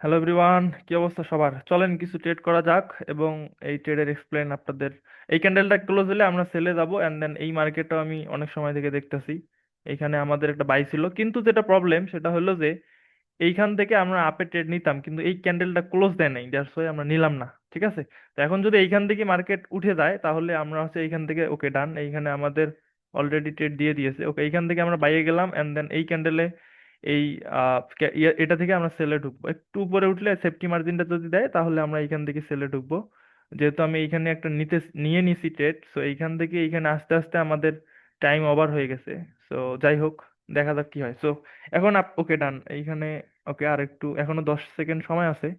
Hello everyone কি অবস্থা সবার? চলেন কিছু ট্রেড করা যাক এবং এই ট্রেডের এক্সপ্লেন আপনাদের। এই ক্যান্ডেলটা ক্লোজ হলে আমরা সেলে যাব অ্যান্ড দেন এই মার্কেটটাও আমি অনেক সময় থেকে দেখতেছি। এইখানে আমাদের একটা বাই ছিল, কিন্তু যেটা প্রবলেম সেটা হলো যে এইখান থেকে আমরা আপে ট্রেড নিতাম, কিন্তু এই ক্যান্ডেলটা ক্লোজ দেয় নাই দ্যাটস ওয়াই আমরা নিলাম না, ঠিক আছে? তো এখন যদি এইখান থেকে মার্কেট উঠে যায়, তাহলে আমরা হচ্ছে এইখান থেকে ওকে ডান এইখানে আমাদের অলরেডি ট্রেড দিয়ে দিয়েছে ওকে এইখান থেকে আমরা বাইরে গেলাম অ্যান্ড দেন এই ক্যান্ডেলে এই ইয়ে- এটা থেকে আমরা সেলে ঢুকবো। একটু উপরে উঠলে সেফটি মার্জিনটা যদি দেয়, তাহলে আমরা এইখান থেকে সেলে ঢুকবো। যেহেতু আমি এইখানে একটা নিতে, নিয়ে নিছি ট্রেড সো এইখান থেকে এইখানে আস্তে আস্তে আমাদের টাইম ওভার হয়ে গেছে। সো যাই হোক, দেখা যাক কি হয়। সো এখন আপ ওকে ডান এইখানে ওকে আর একটু, এখনও দশ সেকেন্ড সময় আছে।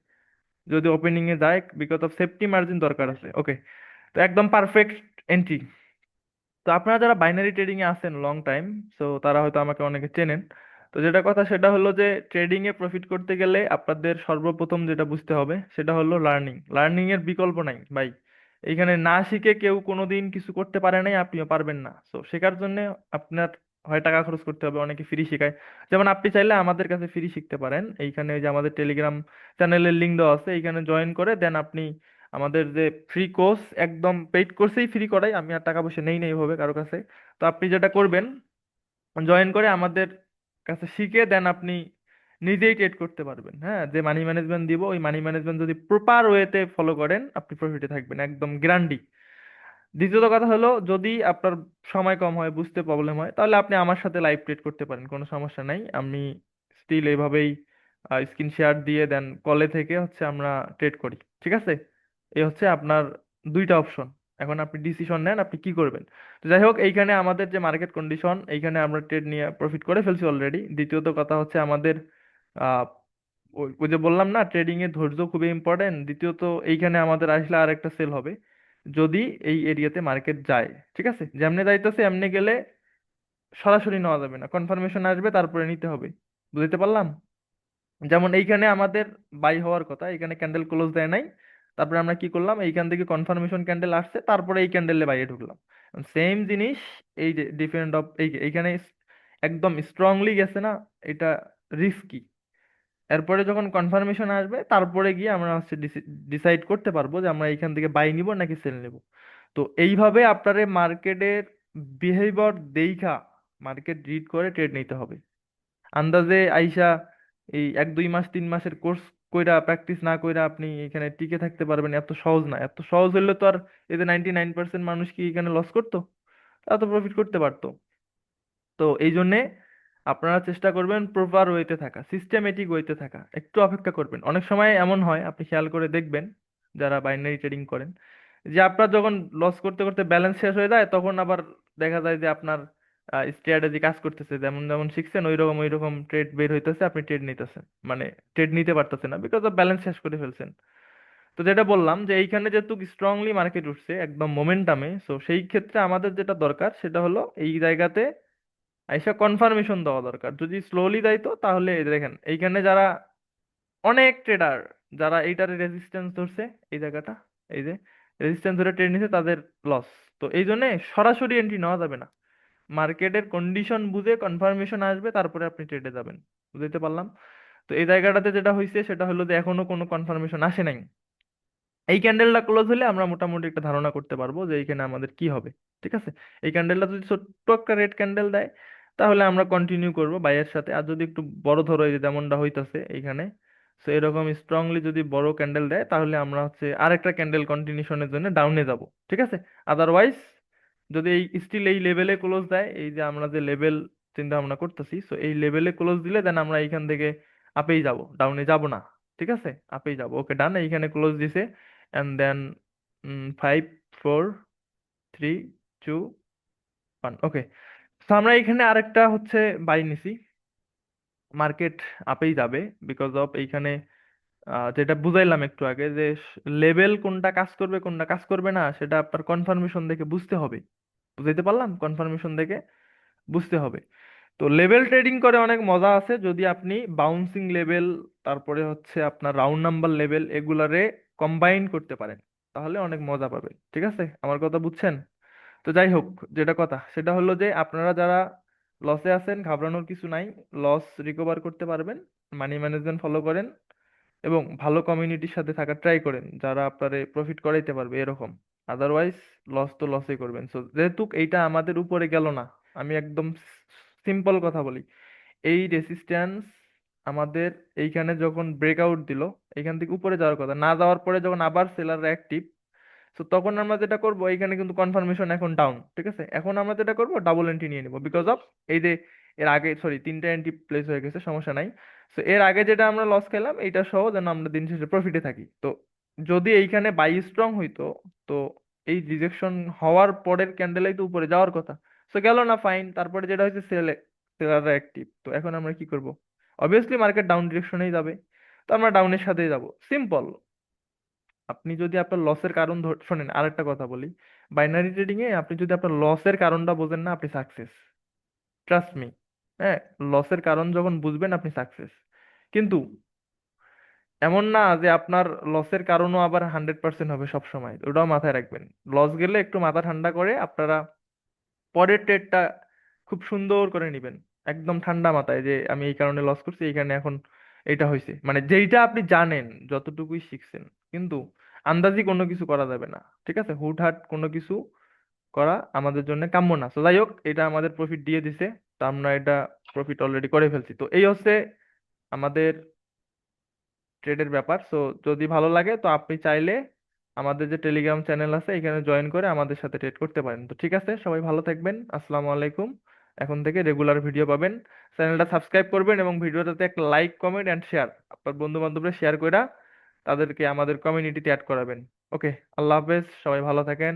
যদি ওপেনিং এ যায় বিকজ অফ সেফটি মার্জিন দরকার আছে। ওকে তো একদম পারফেক্ট এন্ট্রি তো আপনারা যারা বাইনারি ট্রেডিং এ আছেন লং টাইম সো তারা হয়তো আমাকে অনেকে চেনেন তো যেটা কথা সেটা হলো যে ট্রেডিং এ প্রফিট করতে গেলে আপনাদের সর্বপ্রথম যেটা বুঝতে হবে সেটা হলো লার্নিং লার্নিং এর বিকল্প নাই ভাই। এইখানে না শিখে কেউ কোনোদিন কিছু করতে পারে নাই, আপনিও পারবেন না। তো শেখার জন্য আপনার হয় টাকা খরচ করতে হবে, অনেকে ফ্রি শেখায়। যেমন আপনি চাইলে আমাদের কাছে ফ্রি শিখতে পারেন। এইখানে ওই যে আমাদের টেলিগ্রাম চ্যানেলের লিঙ্ক দেওয়া আছে, এইখানে জয়েন করে দেন আপনি আমাদের যে ফ্রি কোর্স একদম পেইড কোর্সেই ফ্রি করাই। আমি আর টাকা পয়সা নেই না এইভাবে কারও কাছে। তো আপনি যেটা করবেন জয়েন করে আমাদের কাছে শিখে দেন, আপনি নিজেই ট্রেড করতে পারবেন। হ্যাঁ যে মানি ম্যানেজমেন্ট দিব, ওই মানি ম্যানেজমেন্ট যদি প্রপার ওয়েতে ফলো করেন, আপনি প্রফিটে থাকবেন, একদম গ্যারান্টি দ্বিতীয়ত কথা হলো, যদি আপনার সময় কম হয়, বুঝতে প্রবলেম হয়, তাহলে আপনি আমার সাথে লাইভ ট্রেড করতে পারেন, কোনো সমস্যা নাই। আমি স্টিল এইভাবেই স্ক্রিন শেয়ার দিয়ে দেন কলে থেকে হচ্ছে আমরা ট্রেড করি, ঠিক আছে? এই হচ্ছে আপনার দুইটা অপশন এখন আপনি ডিসিশন নেন, আপনি কি করবেন? তো যাই হোক, এইখানে আমাদের যে মার্কেট কন্ডিশন এইখানে আমরা ট্রেড নিয়ে প্রফিট করে ফেলছি অলরেডি দ্বিতীয়ত কথা হচ্ছে আমাদের ওই যে বললাম না ট্রেডিং এ ধৈর্য খুবই ইম্পর্টেন্ট দ্বিতীয়ত এইখানে আমাদের আসলে আর একটা সেল হবে, যদি এই এরিয়াতে মার্কেট যায়, ঠিক আছে? যেমনে যাইতেছে, এমনি গেলে সরাসরি নেওয়া যাবে না। কনফার্মেশন আসবে, তারপরে নিতে হবে। বুঝতে পারলাম? যেমন এইখানে আমাদের বাই হওয়ার কথা এখানে ক্যান্ডেল ক্লোজ দেয় নাই। তারপরে আমরা কি করলাম? এইখান থেকে কনফার্মেশন ক্যান্ডেল আসছে, তারপরে এই ক্যান্ডেলে বাইরে ঢুকলাম। সেম জিনিস, এই যে ডিফারেন্ট অফ এই এইখানে একদম স্ট্রংলি গেছে না, এটা রিস্কি এরপরে যখন কনফার্মেশন আসবে, তারপরে গিয়ে আমরা হচ্ছে ডিসাইড করতে পারব যে আমরা এইখান থেকে বাই নিব নাকি সেল নিব। তো এইভাবে আপনারে মার্কেটের বিহেভিয়ার দেইখা মার্কেট রিড করে ট্রেড নিতে হবে। আন্দাজে আইসা এই এক দুই মাস, তিন মাসের কোর্স কইরা প্র্যাকটিস না কইরা আপনি এখানে টিকে থাকতে পারবেন, এত সহজ না। এত সহজ হলে তো আর যে নাইনটি নাইন পার্সেন্ট মানুষ কি এখানে লস করতো? তারা তো প্রফিট করতে পারতো। তো এই জন্যে আপনারা চেষ্টা করবেন প্রপার ওয়েতে থাকা সিস্টেমেটিক ওয়েতে থাকা, একটু অপেক্ষা করবেন। অনেক সময় এমন হয়, আপনি খেয়াল করে দেখবেন যারা বাইনারি ট্রেডিং করেন, যে আপনার যখন লস করতে করতে ব্যালেন্স শেষ হয়ে যায়, তখন আবার দেখা যায় যে আপনার স্ট্র্যাটেজি কাজ করতেছে, যেমন যেমন শিখছেন ওই রকম ওই রকম ট্রেড বের হইতেছে, আপনি ট্রেড নিতেছেন। মানে ট্রেড নিতে পারতেছেন না বিকজ অফ ব্যালেন্স শেষ করে ফেলছেন। তো যেটা বললাম যে, এইখানে যেহেতু স্ট্রংলি মার্কেট উঠছে, একদম মোমেন্টামে সো সেই ক্ষেত্রে আমাদের যেটা দরকার, সেটা হলো এই জায়গাতে আইসা কনফার্মেশন দেওয়া দরকার। যদি স্লোলি দেয় তো, তাহলে দেখেন, এইখানে যারা অনেক ট্রেডার যারা এইটারে রেজিস্ট্যান্স ধরছে, এই জায়গাটা, এই যে রেজিস্ট্যান্স ধরে ট্রেড নিছে, তাদের লস তো এই জন্য সরাসরি এন্ট্রি নেওয়া যাবে না। মার্কেটের কন্ডিশন বুঝে কনফার্মেশন আসবে, তারপরে আপনি ট্রেডে যাবেন। বুঝতে পারলাম? তো এই জায়গাটাতে যেটা হয়েছে সেটা হলো যে এখনও কোনো কনফার্মেশন আসে নাই। এই ক্যান্ডেলটা ক্লোজ হলে আমরা মোটামুটি একটা ধারণা করতে পারব যে এইখানে আমাদের কি হবে, ঠিক আছে? এই ক্যান্ডেলটা যদি ছোট্ট একটা রেড ক্যান্ডেল দেয়, তাহলে আমরা কন্টিনিউ করব বাইয়ের সাথে। আর যদি একটু বড় ধরো, এই যে যেমনটা হইতাছে এইখানে সো এরকম স্ট্রংলি যদি বড় ক্যান্ডেল দেয়, তাহলে আমরা হচ্ছে আরেকটা ক্যান্ডেল কন্টিনিউশনের জন্য ডাউনে যাব, ঠিক আছে? আদারওয়াইজ যদি এই স্টিল এই লেভেলে ক্লোজ দেয়, এই যে আমরা যে লেভেল চিন্তা ভাবনা করতেছি সো এই লেভেলে ক্লোজ দিলে দেন আমরা এইখান থেকে আপেই যাব ডাউনে যাব না, ঠিক আছে? আপেই যাব ওকে ডান এইখানে ক্লোজ দিছে and then five four three two one okay তো আমরা এখানে আরেকটা হচ্ছে বাই নিছি মার্কেট আপেই যাবে বিকজ অফ এইখানে যেটা বুঝাইলাম একটু আগে যে লেভেল কোনটা কাজ করবে, কোনটা কাজ করবে না, সেটা আপনার কনফার্মেশন দেখে বুঝতে হবে। বুঝাইতে পারলাম কনফার্মেশন দেখে বুঝতে হবে। তো লেভেল ট্রেডিং করে অনেক মজা আছে। যদি আপনি বাউন্সিং লেভেল তারপরে হচ্ছে আপনার রাউন্ড নাম্বার লেভেল এগুলারে কম্বাইন করতে পারেন, তাহলে অনেক মজা পাবেন। ঠিক আছে? আমার কথা বুঝছেন? তো যাই হোক, যেটা কথা, সেটা হলো যে আপনারা যারা লসে আছেন, ঘাবড়ানোর কিছু নাই লস রিকভার করতে পারবেন মানি ম্যানেজমেন্ট ফলো করেন এবং ভালো কমিউনিটির সাথে থাকার ট্রাই করেন, যারা আপনারে প্রফিট করাইতে পারবে এরকম। আদারওয়াইজ লস তো লসই করবেন। সো যেহেতু এইটা আমাদের উপরে গেল না, আমি একদম সিম্পল কথা বলি। এই রেসিস্ট্যান্স আমাদের এইখানে যখন ব্রেকআউট দিল, এইখান থেকে উপরে যাওয়ার কথা। না যাওয়ার পরে যখন আবার সেলাররা অ্যাক্টিভ সো তখন আমরা যেটা করব, এইখানে কিন্তু কনফার্মেশন এখন ডাউন ঠিক আছে? এখন আমরা যেটা করব ডাবল এন্ট্রি নিয়ে নিবো। বিকজ অফ এই যে এর আগে সরি তিনটা এন্ট্রি প্লেস হয়ে গেছে, সমস্যা নাই। সো এর আগে যেটা আমরা লস খেলাম, এইটা সহ যেন আমরা দিন শেষে প্রফিটে থাকি। তো যদি এইখানে বাই স্ট্রং হইতো, তো এই রিজেকশন হওয়ার পরের ক্যান্ডেলাই তো উপরে যাওয়ার কথা। তো গেল না ফাইন তারপরে যেটা হয়েছে সেলে সেলাররা অ্যাক্টিভ তো এখন আমরা কি করব? অবভিয়াসলি মার্কেট ডাউন ডিরেকশনেই যাবে। তো আমরা ডাউনের সাথেই যাব। সিম্পল আপনি যদি আপনার লসের কারণ শোনেন, আরেকটা কথা বলি। বাইনারি ট্রেডিং এ আপনি যদি আপনার লসের কারণটা বোঝেন না, আপনি সাকসেস ট্রাস্ট মি হ্যাঁ লসের কারণ যখন বুঝবেন, আপনি সাকসেস কিন্তু এমন না যে আপনার লসের কারণও আবার হান্ড্রেড পার্সেন্ট হবে সব সময় ওটাও মাথায় রাখবেন। লস গেলে একটু মাথা ঠান্ডা করে আপনারা পরের ট্রেডটা খুব সুন্দর করে নেবেন। একদম ঠান্ডা মাথায় যে আমি এই কারণে লস করছি, এই কারণে এখন এটা হয়েছে মানে যেইটা আপনি জানেন, যতটুকুই শিখছেন, কিন্তু আন্দাজি কোনো কিছু করা যাবে না, ঠিক আছে? হুটহাট কোনো কিছু করা আমাদের জন্য কাম্য না। তো যাই হোক, এটা আমাদের প্রফিট দিয়ে দিছে। তো আমরা এটা প্রফিট অলরেডি করে ফেলছি। তো এই হচ্ছে আমাদের ট্রেডের ব্যাপার। সো যদি ভালো লাগে, তো আপনি চাইলে আমাদের যে টেলিগ্রাম চ্যানেল আছে, এখানে জয়েন করে আমাদের সাথে ট্রেড করতে পারেন। তো ঠিক আছে, সবাই ভালো থাকবেন। আসসালামু আলাইকুম। এখন থেকে রেগুলার ভিডিও পাবেন। চ্যানেলটা সাবস্ক্রাইব করবেন এবং ভিডিওটাতে একটা লাইক কমেন্ট অ্যান্ড শেয়ার আপনার বন্ধু বান্ধবরা শেয়ার করে তাদেরকে আমাদের কমিউনিটিতে অ্যাড করাবেন। ওকে আল্লাহ হাফেজ, সবাই ভালো থাকেন।